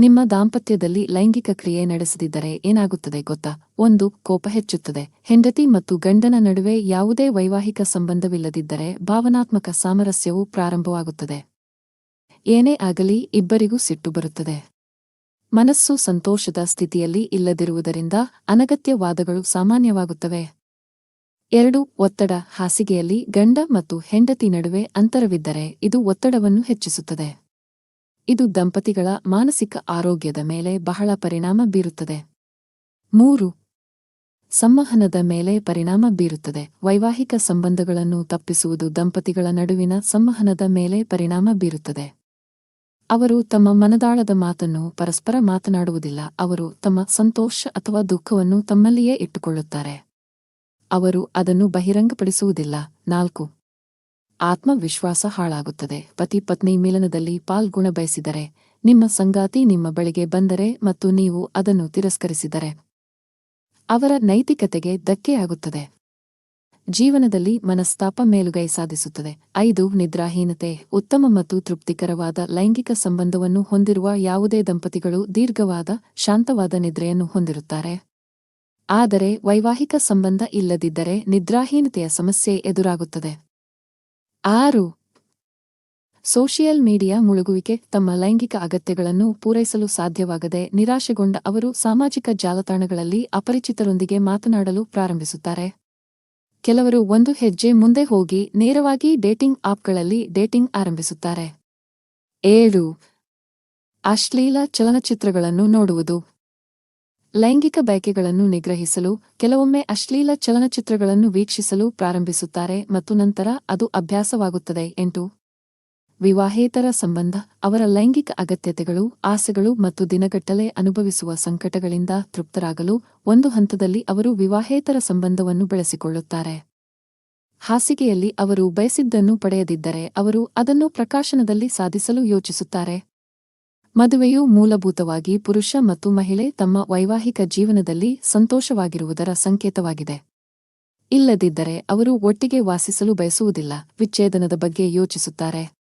ನಿಮ್ಮ ದಾಂಪತ್ಯದಲ್ಲಿ ಲೈಂಗಿಕ ಕ್ರಿಯೆ ನಡೆಸದಿದ್ದರೆ ಏನಾಗುತ್ತದೆ ಗೊತ್ತಾ? ಒಂದು, ಕೋಪ ಹೆಚ್ಚುತ್ತದೆ. ಹೆಂಡತಿ ಮತ್ತು ಗಂಡನ ನಡುವೆ ಯಾವುದೇ ವೈವಾಹಿಕ ಸಂಬಂಧವಿಲ್ಲದಿದ್ದರೆ ಭಾವನಾತ್ಮಕ ಸಾಮರಸ್ಯವು ಪ್ರಾರಂಭವಾಗುತ್ತದೆ. ಏನೇ ಆಗಲಿ, ಇಬ್ಬರಿಗೂ ಸಿಟ್ಟು ಬರುತ್ತದೆ. ಮನಸ್ಸು ಸಂತೋಷದ ಸ್ಥಿತಿಯಲ್ಲಿ ಇಲ್ಲದಿರುವುದರಿಂದ ಅನಗತ್ಯ ವಾದಗಳು ಸಾಮಾನ್ಯವಾಗುತ್ತವೆ. ಎರಡು, ಒತ್ತಡ. ಹಾಸಿಗೆಯಲ್ಲಿ ಗಂಡ ಮತ್ತು ಹೆಂಡತಿ ನಡುವೆ ಅಂತರವಿದ್ದರೆ ಇದು ಒತ್ತಡವನ್ನು ಹೆಚ್ಚಿಸುತ್ತದೆ. ಇದು ದಂಪತಿಗಳ ಮಾನಸಿಕ ಆರೋಗ್ಯದ ಮೇಲೆ ಬಹಳ ಪರಿಣಾಮ ಬೀರುತ್ತದೆ. ಮೂರು, ಸಂವಹನದ ಮೇಲೆ ಪರಿಣಾಮ ಬೀರುತ್ತದೆ. ವೈವಾಹಿಕ ಸಂಬಂಧಗಳನ್ನು ತಪ್ಪಿಸುವುದು ದಂಪತಿಗಳ ನಡುವಿನ ಸಂವಹನದ ಮೇಲೆ ಪರಿಣಾಮ ಬೀರುತ್ತದೆ. ಅವರು ತಮ್ಮ ಮನದಾಳದ ಮಾತನ್ನು ಪರಸ್ಪರ ಮಾತನಾಡುವುದಿಲ್ಲ. ಅವರು ತಮ್ಮ ಸಂತೋಷ ಅಥವಾ ದುಃಖವನ್ನು ತಮ್ಮಲ್ಲಿಯೇ ಇಟ್ಟುಕೊಳ್ಳುತ್ತಾರೆ. ಅವರು ಅದನ್ನು ಬಹಿರಂಗಪಡಿಸುವುದಿಲ್ಲ. ನಾಲ್ಕು ಆತ್ಮವಿಶ್ವಾಸ ಹಾಳಾಗುತ್ತದೆ. ಪತಿ ಪತ್ನಿ ಮಿಲನದಲ್ಲಿ ಪಾಲ್ಗುಣ ಬಯಸಿದರೆ, ನಿಮ್ಮ ಸಂಗಾತಿ ನಿಮ್ಮ ಬಳಿಗೆ ಬಂದರೆ ಮತ್ತು ನೀವು ಅದನ್ನು ತಿರಸ್ಕರಿಸಿದರೆ, ಅವರ ನೈತಿಕತೆಗೆ ಧಕ್ಕೆಯಾಗುತ್ತದೆ. ಜೀವನದಲ್ಲಿ ಮನಸ್ತಾಪ ಮೇಲುಗೈ ಸಾಧಿಸುತ್ತದೆ. ಐದು, ನಿದ್ರಾಹೀನತೆ, ಉತ್ತಮ ಮತ್ತು ತೃಪ್ತಿಕರವಾದ ಲೈಂಗಿಕ ಸಂಬಂಧವನ್ನು ಹೊಂದಿರುವ ಯಾವುದೇ ದಂಪತಿಗಳು ದೀರ್ಘವಾದ, ಶಾಂತವಾದ ನಿದ್ರೆಯನ್ನು ಹೊಂದಿರುತ್ತಾರೆ. ಆದರೆ, ವೈವಾಹಿಕ ಸಂಬಂಧ ಇಲ್ಲದಿದ್ದರೆ ನಿದ್ರಾಹೀನತೆಯ ಸಮಸ್ಯೆ ಎದುರಾಗುತ್ತದೆ. ಆರು. ಸೋಷಿಯಲ್ ಮೀಡಿಯಾ ಮುಳುಗುವಿಕೆ ತಮ್ಮ ಲೈಂಗಿಕ ಅಗತ್ಯಗಳನ್ನು ಪೂರೈಸಲು ಸಾಧ್ಯವಾಗದೆ ನಿರಾಶೆಗೊಂಡ ಅವರು ಸಾಮಾಜಿಕ ಜಾಲತಾಣಗಳಲ್ಲಿ ಅಪರಿಚಿತರೊಂದಿಗೆ ಮಾತನಾಡಲು ಪ್ರಾರಂಭಿಸುತ್ತಾರೆ. ಕೆಲವರು ಒಂದು ಹೆಜ್ಜೆ ಮುಂದೆ ಹೋಗಿ ನೇರವಾಗಿ ಡೇಟಿಂಗ್ ಆಪ್ಗಳಲ್ಲಿ ಡೇಟಿಂಗ್ ಆರಂಭಿಸುತ್ತಾರೆ. ಏಳು. ಅಶ್ಲೀಲ ಚಲನಚಿತ್ರಗಳನ್ನು ನೋಡುವುದು. ಲೈಂಗಿಕ ಬಯಕೆಗಳನ್ನು ನಿಗ್ರಹಿಸಲು, ಕೆಲವೊಮ್ಮೆ ಅಶ್ಲೀಲ ಚಲನಚಿತ್ರಗಳನ್ನು ವೀಕ್ಷಿಸಲು ಪ್ರಾರಂಭಿಸುತ್ತಾರೆ ಮತ್ತು ನಂತರ ಅದು ಅಭ್ಯಾಸವಾಗುತ್ತದೆ, ಎಂಟು. ವಿವಾಹೇತರ ಸಂಬಂಧ, ಅವರ ಲೈಂಗಿಕ ಅಗತ್ಯತೆಗಳು, ಆಸೆಗಳು ಮತ್ತು ದಿನಗಟ್ಟಲೆ ಅನುಭವಿಸುವ ಸಂಕಟಗಳಿಂದ ತೃಪ್ತರಾಗಲು ಒಂದು ಹಂತದಲ್ಲಿ ಅವರು ವಿವಾಹೇತರ ಸಂಬಂಧವನ್ನು ಬೆಳೆಸಿಕೊಳ್ಳುತ್ತಾರೆ. ಹಾಸಿಗೆಯಲ್ಲಿ ಅವರು ಬಯಸಿದ್ದನ್ನು ಪಡೆಯದಿದ್ದರೆ ಅವರು ಅದನ್ನು ಪ್ರಕಾಶನದಲ್ಲಿ ಸಾಧಿಸಲು ಯೋಚಿಸುತ್ತಾರೆ. ಮದುವೆಯು ಮೂಲಭೂತವಾಗಿ ಪುರುಷ ಮತ್ತು ಮಹಿಳೆ ತಮ್ಮ ವೈವಾಹಿಕ ಜೀವನದಲ್ಲಿ ಸಂತೋಷವಾಗಿರುವುದರ ಸಂಕೇತವಾಗಿದೆ. ಇಲ್ಲದಿದ್ದರೆ ಅವರು ಒಟ್ಟಿಗೆ ವಾಸಿಸಲು ಬಯಸುವುದಿಲ್ಲ, ವಿಚ್ಛೇದನದ ಬಗ್ಗೆ ಯೋಚಿಸುತ್ತಾರೆ.